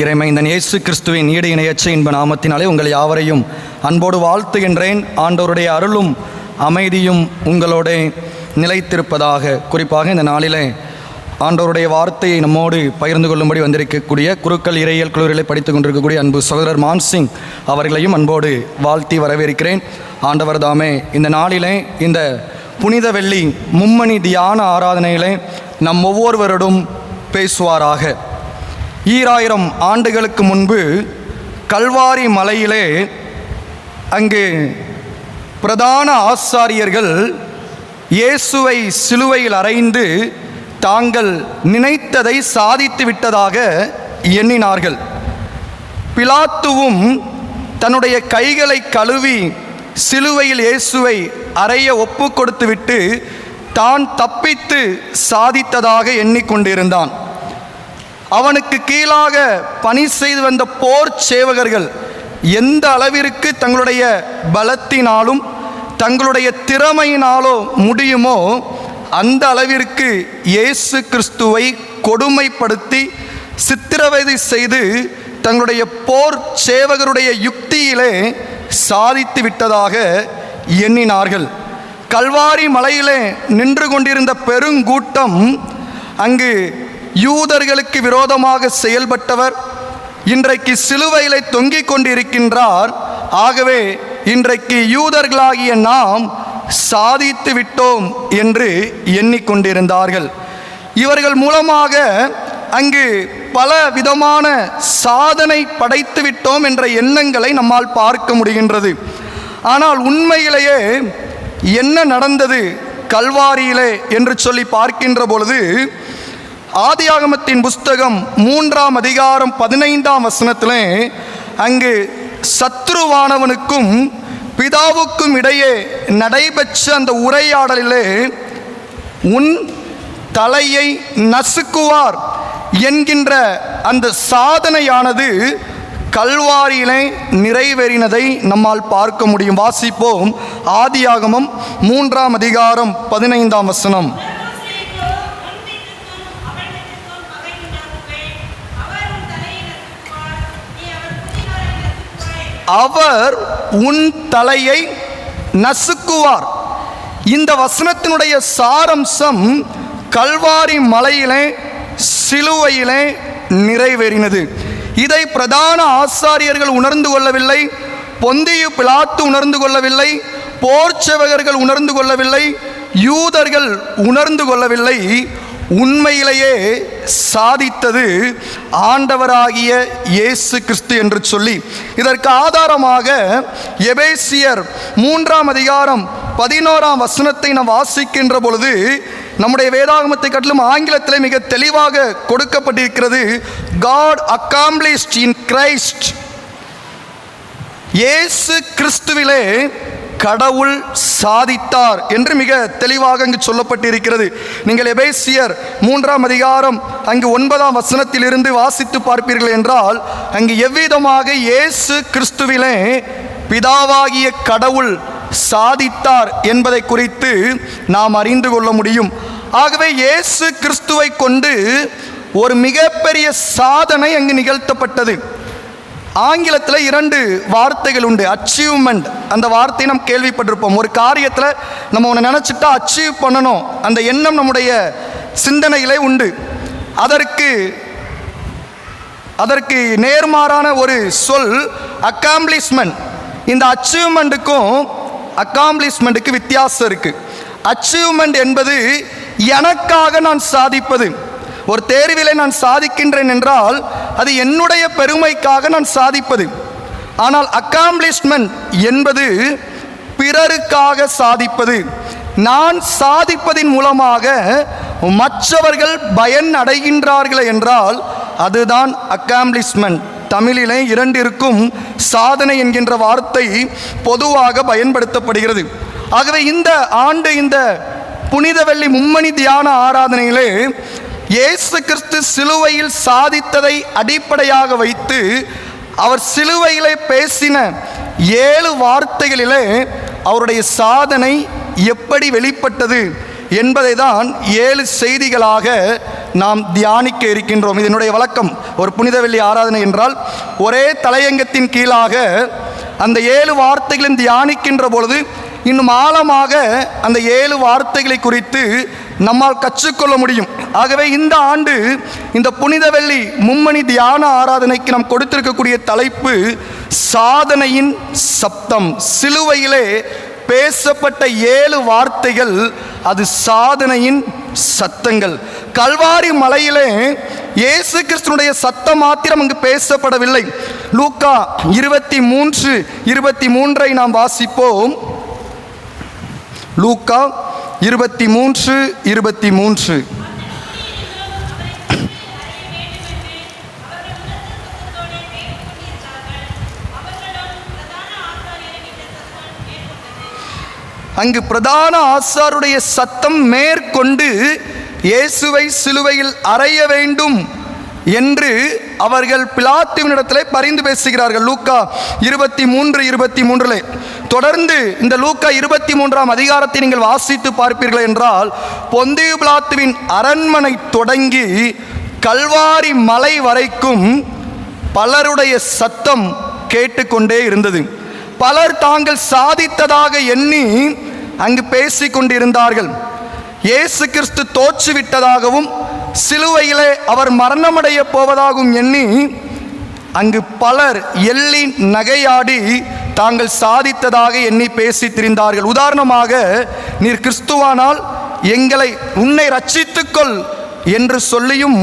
இறைமைந்தன் இயேசு கிறிஸ்துவின் ஈடு இணையச்ச இன்ப நாமத்தினாலே உங்கள் யாவரையும் அன்போடு வாழ்த்துகின்றேன். ஆண்டோருடைய அருளும் அமைதியும் உங்களோட நிலைத்திருப்பதாக. குறிப்பாக இந்த நாளிலே ஆண்டோருடைய வார்த்தையை நம்மோடு பகிர்ந்து கொள்ளும்படி வந்திருக்கக்கூடிய குருக்கள் இறையியல் குழுவிலை படித்துக் கொண்டிருக்கக்கூடிய அன்பு சகோதரர் மான்சிங் அவர்களையும் அன்போடு வாழ்த்தி வரவேற்கிறேன். ஆண்டவர் தாமே இந்த நாளிலே இந்த புனித வெள்ளி மும்மணி தியான ஆராதனையிலே நம் ஒவ்வொருவரோடும் பேசுவாராக. ஈராயிரம் ஆண்டுகளுக்கு முன்பு கல்வாரி மலையிலே அங்கு பிரதான ஆசாரியர்கள் இயேசுவை சிலுவையில் அறைந்து தாங்கள் நினைத்ததை சாதித்து விட்டதாக எண்ணினார்கள். பிலாத்துவும் தன்னுடைய கைகளை கழுவி சிலுவையில் இயேசுவை அறைய ஒப்பு கொடுத்துவிட்டு தான் தப்பித்து சாதித்ததாக எண்ணிக்கொண்டிருந்தான். அவனுக்கு கீழாக பணி செய்து வந்த போர் சேவகர்கள் எந்த அளவிற்கு தங்களுடைய பலத்தினாலும் தங்களுடைய திறமையினாலோ முடியுமோ அந்த அளவிற்கு இயேசு கிறிஸ்துவை கொடுமைப்படுத்தி சித்திரவதை செய்து தங்களுடைய போர் சேவகருடைய யுக்தியிலே சாதித்து விட்டதாக எண்ணினார்கள். கல்வாரி மலையிலே நின்று கொண்டிருந்த பெருங்கூட்டம் அங்கு யூதர்களுக்கு விரோதமாக செயல்பட்டவர் இன்றைக்கு சிலுவையிலே தொங்கிக் கொண்டிருக்கின்றார். ஆகவே இன்றைக்கு யூதர்களாகிய நாம் சாதித்து விட்டோம் என்று எண்ணிக்கொண்டிருந்தார்கள். இவர்கள் மூலமாக அங்கு பல விதமான சாதனை படைத்து விட்டோம் என்ற எண்ணங்களை நம்மால் பார்க்க முடிகின்றது. ஆனால் உண்மையிலேயே என்ன நடந்தது கல்வாரியிலே என்று சொல்லி பார்க்கின்ற பொழுது ஆதியாகமத்தின் புஸ்தகம் மூன்றாம் அதிகாரம் பதினைந்தாம் வசனத்திலே அங்கு சத்ருவானவனுக்கும் பிதாவுக்கும் இடையே நடைபெற்ற அந்த உரையாடலிலே உன் தலையை நசுக்குவார் என்கின்ற அந்த சாதனையானது கல்வாரியிலே நிறைவேறினதை நம்மால் பார்க்க முடியும். வாசிப்போம். ஆதியாகமம் மூன்றாம் அதிகாரம் பதினைந்தாம் வசனம். அவர் உன் தலையை நசுக்குவார். இந்த வசனத்தினுடைய சாரம்சம் கல்வாரி மலையிலே சிலுவையிலே நிறைவேறினது. இதை பிரதான ஆசாரியர்கள் உணர்ந்து கொள்ளவில்லை பொந்தியு பிளாத்து உணர்ந்து கொள்ளவில்லை போர்ச்சவகர்கள் உணர்ந்து கொள்ளவில்லை யூதர்கள் உணர்ந்து கொள்ளவில்லை உண்மையிலேயே சாதித்தது ஆண்டவராகிய இயேசு கிறிஸ்து என்று சொல்லி. இதற்கு ஆதாரமாக எபேசியர் மூன்றாம் அதிகாரம் பதினோராம் வசனத்தை நாம் வாசிக்கின்ற பொழுது நம்முடைய வேதாகமத்தை கட்டிலும் ஆங்கிலத்தில் மிக தெளிவாக கொடுக்கப்பட்டிருக்கிறது காட் அக்காம்ப்ளிஸ்ட் இன் கிரைஸ்ட் இயேசு கிறிஸ்துவிலே கடவுள் சாதித்தார் என்று மிக தெளிவாக அங்கு சொல்லப்பட்டிருக்கிறது. நீங்கள் எபேசியர் மூன்றாம் அதிகாரம் அங்கு ஒன்பதாம் வசனத்திலிருந்து வாசித்து பார்ப்பீர்கள் என்றால் அங்கு எவ்விதமாக இயேசு கிறிஸ்துவிலே பிதாவாகிய கடவுள் சாதித்தார் என்பதை குறித்து நாம் அறிந்து கொள்ள முடியும். ஆகவே இயேசு கிறிஸ்துவை கொண்டு ஒரு மிகப்பெரிய சாதனை அங்கு நிகழ்த்தப்பட்டது. ஆங்கிலத்தில் இரண்டு வார்த்தைகள் உண்டு அச்சீவ்மெண்ட் அந்த வார்த்தையை நாம் கேள்விப்பட்டிருப்போம். ஒரு காரியத்தில் நம்ம ஒன்று நினச்சிட்டா அச்சீவ் பண்ணணும். அந்த எண்ணம் நம்முடைய சிந்தனையிலே உண்டு. அதற்கு அதற்கு நேர்மாறான ஒரு சொல் அக்காம்ப்ளிஷ்மெண்ட் இந்த அச்சீவ்மெண்ட்டுக்கும் அக்காம்ப்ளிஷ்மெண்ட்டுக்கு வித்தியாசம் இருக்குது அச்சீவ்மெண்ட் என்பது எனக்காக நான் சாதிப்பது. ஒரு தேர்விலே நான் சாதிக்கின்றேன் என்றால் அது என்னுடைய பெருமைக்காக நான் சாதிப்பது. ஆனால் அக்காம்ப்ளிஷ்மெண்ட் என்பது பிறருக்காக சாதிப்பது. நான் சாதிப்பதின் மூலமாக மற்றவர்கள் பயன் அடைகின்றார்கள் என்றால் அதுதான் அக்காம்ப்ளிஷ்மெண்ட் தமிழிலே இரண்டிற்கும் சாதனை என்கின்ற வார்த்தை பொதுவாக பயன்படுத்தப்படுகிறது. ஆகவே இந்த ஆண்டு இந்த புனிதவெள்ளி மும்மணி தியான ஆராதனையிலே இயேசு கிறிஸ்து சிலுவையில் சாதித்ததை அடிப்படையாக வைத்து அவர் சிலுவையிலே பேசின ஏழு வார்த்தைகளிலே அவருடைய சாதனை எப்படி வெளிப்பட்டது என்பதை தான் ஏழு செய்திகளாக நாம் தியானிக்க இருக்கின்றோம். இதனுடைய வழக்கம் ஒரு புனித வெள்ளி ஆராதனை என்றால் ஒரே தலையங்கத்தின் கீழாக அந்த ஏழு வார்த்தைகளும் தியானிக்கின்ற பொழுது இன்னும் ஆழமாக அந்த ஏழு வார்த்தைகளை குறித்து நம்மால் கற்றுக்கொள்ள முடியும். ஆகவே இந்த ஆண்டு இந்த புனித வெள்ளி மும்மணி தியான ஆராதனைக்கு நாம் கொடுத்திருக்கக்கூடிய தலைப்பு சாதனையின் சப்தம். சிலுவையிலே பேசப்பட்ட ஏழு வார்த்தைகள் அது சாதனையின் சத்தங்கள். கல்வாரி மலையிலே இயேசு கிறிஸ்தனுடைய சத்தம் மாத்திரம் அங்கு பேசப்படவில்லை. லூக்கா இருபத்தி மூன்று இருபத்தி மூன்றை நாம் வாசிப்போம். லூக்கா இருபத்தி மூன்று இருபத்தி மூன்று. அங்கு பிரதான ஆசாருடைய சத்தம் மேற்கொண்டு இயேசுவை சிலுவையில் அறைய வேண்டும் என்று அவர்கள் பிலாத்துவினிடத்தில் பரிந்து பேசுகிறார்கள். லூக்கா இருபத்தி மூன்று இருபத்தி மூன்றிலே. தொடர்ந்து இந்த லூக்கா இருபத்தி மூன்றாம் அதிகாரத்தை நீங்கள் வாசித்து பார்ப்பீர்கள் என்றால் பொந்திய பிளாத்துவின் அரண்மனை தொடங்கி கல்வாரி மலை வரைக்கும் பலருடைய சத்தம் கேட்டுக்கொண்டே இருந்தது. பலர் தாங்கள் சாதித்ததாக எண்ணி அங்கு பேசிக்கொண்டிருந்தார்கள் இயேசு கிறிஸ்து தோற்றுவிட்டதாகவும் சிலுவையிலே அவர் மரணமடைய போவதாகவும் எண்ணி அங்கு பலர் எள்ளி நகையாடி தாங்கள் சாதித்ததாக எண்ணி பேசி திரிந்தார்கள். உதாரணமாக நீர் கிறிஸ்துவானால் எங்களை உன்னை ரட்சித்துக்கொள் என்று சொல்லியும்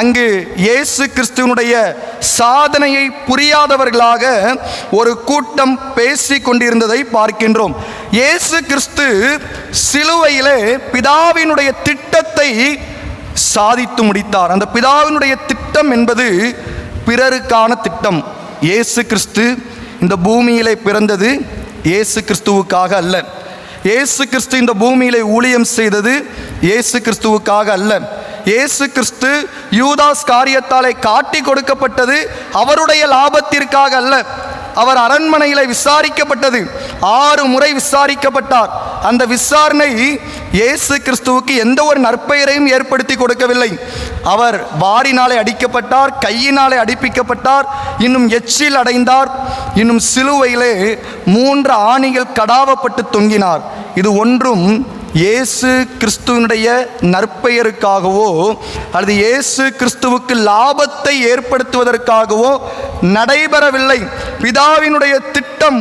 அங்கு இயேசு கிறிஸ்துவனுடைய சாதனையை புரியாதவர்களாக ஒரு கூட்டம் பேசி கொண்டிருந்ததை பார்க்கின்றோம். இயேசு கிறிஸ்து சிலுவையிலே பிதாவினுடைய திட்டத்தை சாதித்து முடித்தார். அந்த பிதாவினுடைய திட்டம் என்பது பிறருக்கான திட்டம். இயேசு கிறிஸ்து இந்த பூமியிலே பிறந்தது இயேசு கிறிஸ்துவுக்காக அல்ல. இயேசு கிறிஸ்து இந்த பூமியிலே ஊழியம் செய்தது இயேசு கிறிஸ்துவுக்காக அல்ல. இயேசு கிறிஸ்து யூதாஸ் காரியத்தாலே காட்டி கொடுக்கப்பட்டது அவருடைய லாபத்திற்காக அல்ல. அவர் அரண்மனையில் விசாரிக்கப்பட்டது. ஆறு முறை விசாரிக்கப்பட்டார். அந்த விசாரணை இயேசு கிறிஸ்துவுக்கு எந்த ஒரு நற்பெயரையும் ஏற்படுத்தி கொடுக்கவில்லை. அவர் வாரினாலே அடிக்கப்பட்டார் கையினாலே அடிப்பிக்கப்பட்டார் இன்னும் எச்சில் அடைந்தார் இன்னும் சிலுவையிலே மூன்று ஆணிகள் கடாவப்பட்டு தொங்கினார். இது ஒன்றும் இயேசு கிறிஸ்துவனுடைய நற்பெயருக்காகவோ அல்லது இயேசு கிறிஸ்துவுக்கு லாபத்தை ஏற்படுத்துவதற்காகவோ நடைபெறவில்லை. பிதாவினுடைய திட்டம்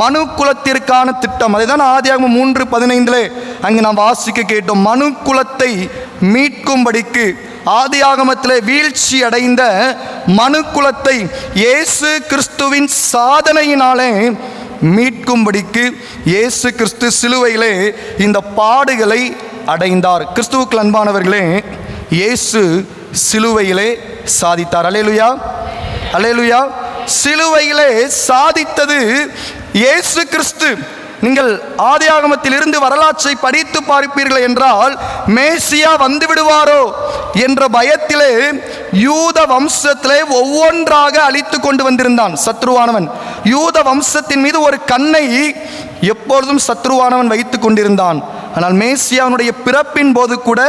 மனு குலத்திற்கான திட்டம் அதுதான் ஆதியாகமம் மூன்று பதினைந்திலே அங்கு நாம் வாசிக்க கேட்டோம். மனு குலத்தை மீட்கும்படிக்கு ஆதியாகமத்திலே வீழ்ச்சி அடைந்த மனு குலத்தை இயேசு கிறிஸ்துவின் சாதனையினாலே மீட்கும்படிக்கு இயேசு கிறிஸ்து சிலுவையிலே இந்த பாடுகளை அடைந்தார். கிறிஸ்துவுக்கு அன்பானவர்களே இயேசு சிலுவையிலே சாதித்தார். அலேலுயா அலேலுயா சிலுவையிலே சாதித்தது இயேசு கிறிஸ்து. நீங்கள் ஆதியாகமத்திலிருந்து வரலாற்றை படித்து பார்ப்பீர்கள் என்றால் மேசியா வந்து விடுவாரோ என்ற பயத்திலே யூத வம்சத்திலே ஒவ்வொன்றாக அழித்து கொண்டு வந்திருந்தான் சத்ருவானவன். யூத வம்சத்தின் மீது ஒரு கண்ணை எப்பொழுதும் சத்ருவானவன் வைத்து கொண்டிருந்தான். ஆனால் மேசியாவுடைய பிறப்பின் போது கூட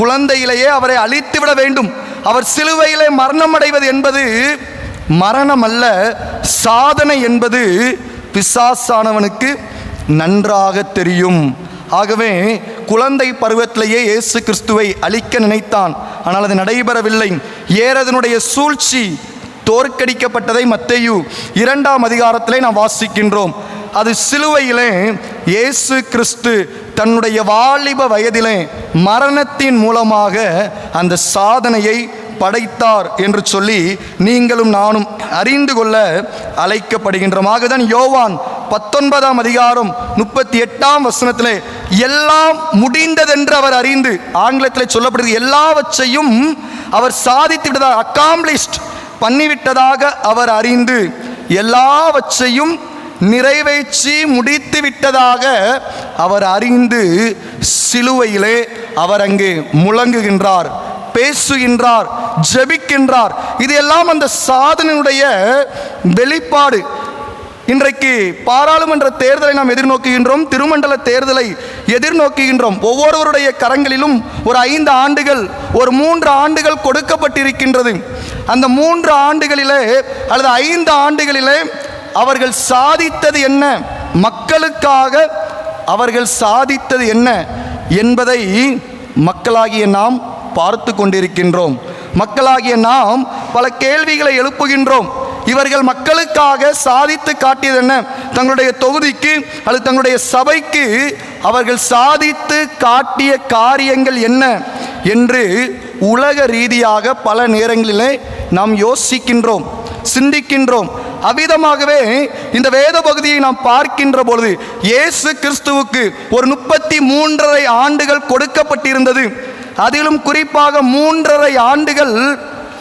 குழந்தையிலேயே அவரை அழித்து விட வேண்டும். அவர் சிலுவையிலே மரணம் அடைவது என்பது மரணம் அல்ல சாதனை என்பது பிசாசானவனுக்கு நன்றாக தெரியும். ஆகவே குழந்தை பருவத்திலேயே இயேசு கிறிஸ்துவை அழிக்க நினைத்தான். ஆனால் அது நடைபெறவில்லை. ஏறதனுடைய சூழ்ச்சி தோற்கடிக்கப்பட்டதை மத்தையு இரண்டாம் அதிகாரத்திலே நாம் வாசிக்கின்றோம். அது சிலுவையிலே இயேசு கிறிஸ்து தன்னுடைய வாலிப வயதிலே மரணத்தின் மூலமாக அந்த சாதனையை படைத்தார் என்று சொல்லி நீங்களும் நானும் அறிந்து கொள்ள அழைக்கப்படுகின்றோம். ஆகதான் யோவான் பத்தொன்பதாம் அதிகாரம் முப்பத்தி எட்டாம் வசனத்திலே எல்லாம் முடிந்ததென்று அவர் அறிந்து ஆங்கிலத்தில் சொல்லப்படுகிறது எல்லாவற்றையும் அவர் சாதித்து விட்டதாக அக்காம்ப்ளிஷ்ட் பண்ணிவிட்டதாக அவர் அறிந்து எல்லாவற்றையும் நிறைவேற்றி முடித்து விட்டதாக அவர் அறிந்து சிலுவையிலே அவர் அங்கே முழங்குகின்றார் பேசுகின்றார் ஜெபிக்கின்றார். இது எல்லாம் அந்த சாதனையுடைய வெளிப்பாடு. இன்றைக்கு பாராளுமன்ற தேர்தலை நாம் எதிர்நோக்குகின்றோம் திருமண்டல தேர்தலை எதிர்நோக்குகின்றோம். ஒவ்வொருவருடைய கரங்களிலும் ஒரு ஐந்து ஆண்டுகள் ஒரு மூன்று ஆண்டுகள் கொடுக்கப்பட்டிருக்கின்றது. அந்த மூன்று ஆண்டுகளிலே அல்லது ஐந்து ஆண்டுகளிலே அவர்கள் சாதித்தது என்ன? மக்களுக்காக அவர்கள் சாதித்தது என்ன? என்பதை மக்களாகிய நாம் பார்த்து கொண்டிருக்கின்றோம். மக்களாகிய நாம் பல கேள்விகளை எழுப்புகின்றோம். இவர்கள் மக்களுக்காக சாதித்து காட்டியது என்ன? தங்களுடைய தொகுதிக்கு அல்லது தங்களுடைய சபைக்கு அவர்கள் சாதித்து காட்டிய காரியங்கள் என்ன என்று உலக ரீதியாக பல நேரங்களிலே நாம் யோசிக்கின்றோம் சிந்திக்கின்றோம். அவ்விதமாகவே இந்த வேத பகுதியை நாம் பார்க்கின்ற பொழுது இயேசு கிறிஸ்துவுக்கு ஒரு முப்பத்தி மூன்றரை ஆண்டுகள் கொடுக்கப்பட்டிருந்தது. அதிலும் குறிப்பாக மூன்றரை ஆண்டுகள்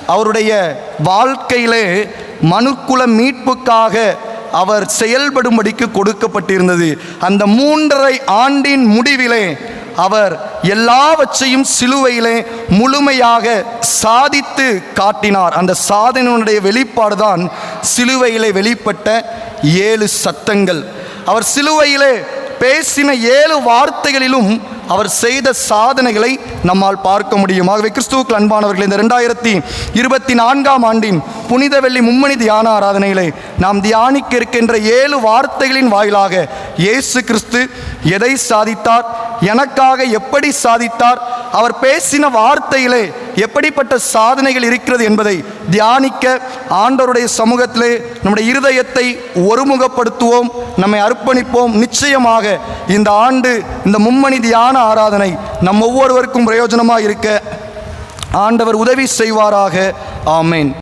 அவருடைய வாழ்க்கையிலே மனுக்குல மீட்புக்காக அவர் செயல்படும்படிக்கு கொடுக்கப்பட்டிருந்தது. அந்த மூன்றரை ஆண்டின் முடிவிலே அவர் எல்லாவற்றையும் சிலுவையிலே முழுமையாக சாதித்து காட்டினார். அந்த சாதனையினுடைய வெளிப்பாடுதான் சிலுவையிலே வெளிப்பட்ட ஏழு சத்தங்கள். அவர் சிலுவையிலே பேசின ஏழு வார்த்தைகளிலும் அவர் செய்த சாதனைகளை நம்மால் பார்க்க முடியும். ஆகவே கிறிஸ்துவுக்கு அன்பானவர்கள் இந்த ரெண்டாயிரத்தி இருபத்தி நான்காம் ஆண்டின் புனித வெள்ளி மும்மணி தியான ஆராதனையிலே நாம் தியானிக்க இருக்கின்ற ஏழு வார்த்தைகளின் வாயிலாக இயேசு கிறிஸ்து எதை சாதித்தார் எனக்காக எப்படி சாதித்தார் அவர் பேசின வார்த்தையிலே எப்படிப்பட்ட சாதனைகள் இருக்கிறது என்பதை தியானிக்க ஆண்டவருடைய சமூகத்திலே நம்முடைய இருதயத்தை ஒருமுகப்படுத்துவோம் நம்மை அர்ப்பணிப்போம். நிச்சயமாக இந்த ஆண்டு இந்த மும்மணி தியான ஆராதனை நம் ஒவ்வொருவருக்கும் பிரயோஜனமாக இருக்க ஆண்டவர் உதவி செய்வாராக. ஆமேன்.